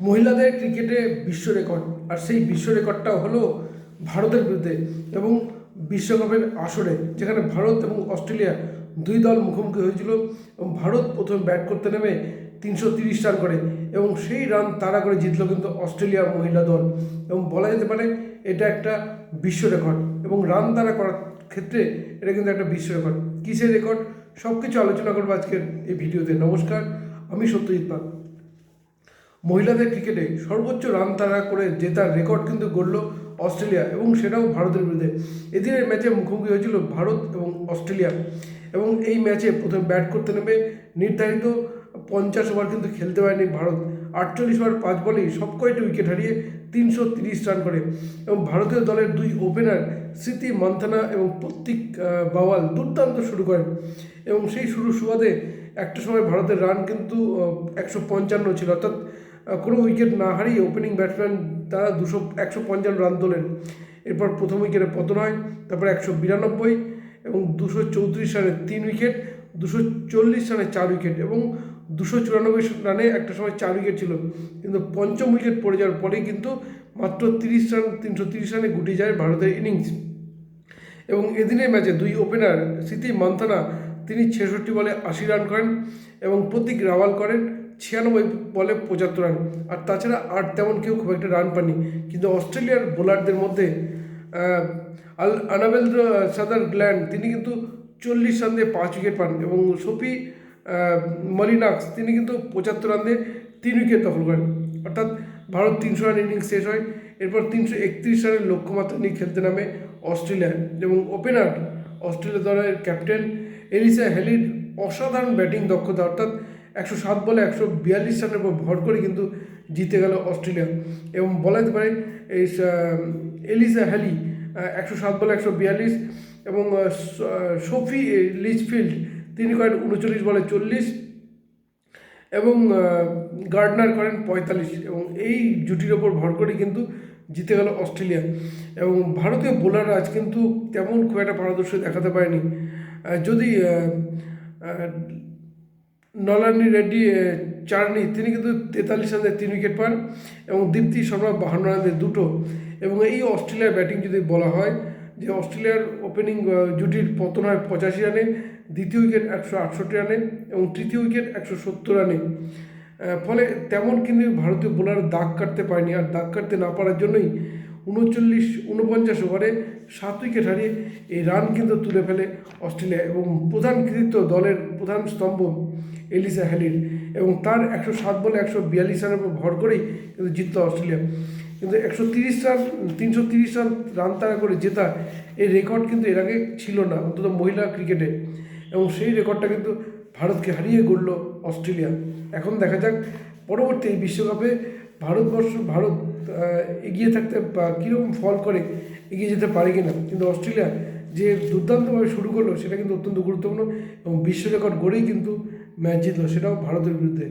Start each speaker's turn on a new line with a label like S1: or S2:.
S1: মহিলাদের ক্রিকেটে বিশ্ব রেকর্ড, আর সেই বিশ্ব রেকর্ডটা হলো ভারতের বিরুদ্ধে এবং বিশ্বকাপের আসরে, যেখানে ভারত এবং অস্ট্রেলিয়া দুই দল মুখোমুখি হয়েছিল এবং ভারত প্রথমে ব্যাট করতে নেমে তিনশো তিরিশ রান করে এবং সেই রান তাড়া করে জিতলো কিন্তু অস্ট্রেলিয়া মহিলা দল। এবং বলা যেতে পারে এটা একটা বিশ্ব রেকর্ড এবং রান তাড়া করার ক্ষেত্রে এটা কিন্তু একটা বিশ্ব রেকর্ড। কিসের রেকর্ড? সব কিছু আলোচনা করব আজকের এই ভিডিওতে। নমস্কার, আমি সত্যজিৎ পাল। মহিলাদের ক্রিকেটে সর্বোচ্চ রান তাড়া করে জেতার রেকর্ড কিন্তু গড়ল অস্ট্রেলিয়া এবং সেটাও ভারতের বিরুদ্ধে। এদিনের ম্যাচে মুখোমুখি হয়েছিল ভারত এবং অস্ট্রেলিয়া এবং এই ম্যাচে প্রথমে ব্যাট করতে নেমে নির্ধারিত পঞ্চাশ ওভার কিন্তু খেলতে পারেনি ভারত। আটচল্লিশ ওভার পাঁচ বলেই সব কয়টি উইকেট হারিয়ে তিনশো তিরিশ রান করে এবং ভারতীয় দলের দুই ওপেনার স্মৃতি মান্থানা এবং প্রত্যিক বাওয়াল দুর্দান্ত শুরু করেন এবং সেই শুরু সুবাদে একটা সময় ভারতের রান কিন্তু একশো পঞ্চান্ন ছিল। অর্থাৎ কোনো উইকেট না হারিয়ে ওপেনিং ব্যাটসম্যান তারা দুশো, একশো পঞ্চান্ন রান তোলেন। এরপর প্রথম উইকেটে পতন হয় তারপর একশো বিরানব্বই এবং দুশো চৌত্রিশ রানে তিন উইকেট দুশো চল্লিশ রানে চার উইকেট এবং দুশো চুরানব্বই রানে একটা সময় চার উইকেট ছিল। কিন্তু পঞ্চম উইকেট পড়ে যাওয়ার পরেই কিন্তু মাত্র তিরিশ রান, তিনশো তিরিশ রানে গুটিয়ে যায় ভারতের ইনিংস এবং এদিনের ম্যাচে দুই ওপেনার স্মৃতি মান্থানা, তিনি ছেষট্টি বলে আশি রান করেন এবং প্রতীক রাওয়াল করেন। ছিয়ানব্বই বলে পঁচাত্তর রান। আর তাছাড়া আর তেমন কেউ খুব একটা রান পাননি। কিন্তু অস্ট্রেলিয়ার বোলারদের মধ্যে আল আনাবেল সাদার গ্ল্যান্ড তিনি কিন্তু চল্লিশ রান দিয়ে পাঁচ উইকেট পান। এবং সোফি মলিনাক্স, তিনি কিন্তু পঁচাত্তর রান দিয়ে তিন উইকেট দখল করেন। অর্থাৎ ভারত তিনশো রান ইনিংস শেষ হয়। এরপর তিনশো একত্রিশ রানের লক্ষ্যমাত্রা নিয়ে খেলতে নামে অস্ট্রেলিয়া। এবং ওপেনার অস্ট্রেলিয়া দলের ক্যাপ্টেন এলিসা হেলির অসাধারণ ব্যাটিং দক্ষতা, অর্থাৎ একশো সাত বলে একশো বিয়াল্লিশ রানের উপর ভর করে কিন্তু জিতে গেল অস্ট্রেলিয়া। এবং বলা যেতে পারে, এই এলিসা হ্যালি একশো সাত বলে একশো বিয়াল্লিশ এবং সোফি লিচফিল্ড, তিনি করেন উনচল্লিশ বলে চল্লিশ এবং গার্ডনার করেন পঁয়তাল্লিশ এবং এই জুটির ওপর ভর করে কিন্তু জিতে গেল অস্ট্রেলিয়া। এবং ভারতীয় বোলাররা আজ কিন্তু তেমন খুব একটা পারদর্শী দেখাতে পারেনি। যদি নলানি রেড্ডি চার্নি, তিনি কিন্তু তেতাল্লিশ রানে তিন উইকেট পান এবং দীপ্তি শর্মা বাহান্ন রানে দুটো। এবং এই অস্ট্রেলিয়ার ব্যাটিং যদি বলা হয়, যে অস্ট্রেলিয়ার ওপেনিং জুটির পতন হয় পঁচাশি রানে, দ্বিতীয় উইকেট একশো আটষট্টি রানে এবং তৃতীয় উইকেট একশো সত্তর রানে। ফলে তেমন কিন্তু ভারতীয় বোলার দাগ কাটতে পারেনি। আর দাগ কাটতে না পারার জন্যই উনচল্লিশ, উনপঞ্চাশ ওভারে সাত উইকেট হারিয়ে এই রান কিন্তু তুলে ফেলে অস্ট্রেলিয়া এবং প্রধান কৃতিত্ব দলের প্রধান স্তম্ভ এলিসা হ্যালির এবং তার একশো সাত বলে একশো বিয়াল্লিশ রানের উপর ভর করেই কিন্তু জিতল অস্ট্রেলিয়া। কিন্তু একশো তিরিশ রান, তিনশো তিরিশ রান রান তারা করে জেতা এই রেকর্ড কিন্তু এর আগে ছিল না, অন্তত মহিলা ক্রিকেটে। এবং সেই রেকর্ডটা কিন্তু ভারতকে হারিয়ে গড়ল অস্ট্রেলিয়া। এখন দেখা যাক, পরবর্তী এই বিশ্বকাপে ভারতবর্ষ, ভারত এগিয়ে থাকতে কীরকম ফল করে, এগিয়ে যেতে পারে কি না কিন্তু অস্ট্রেলিয়া যে দুর্দান্তভাবে শুরু করল, সেটা কিন্তু অত্যন্ত গুরুত্বপূর্ণ এবং বিশ্ব রেকর্ড গড়েই কিন্তু ম্যাচ জিতলো, সেটাও ভারতের বিরুদ্ধে।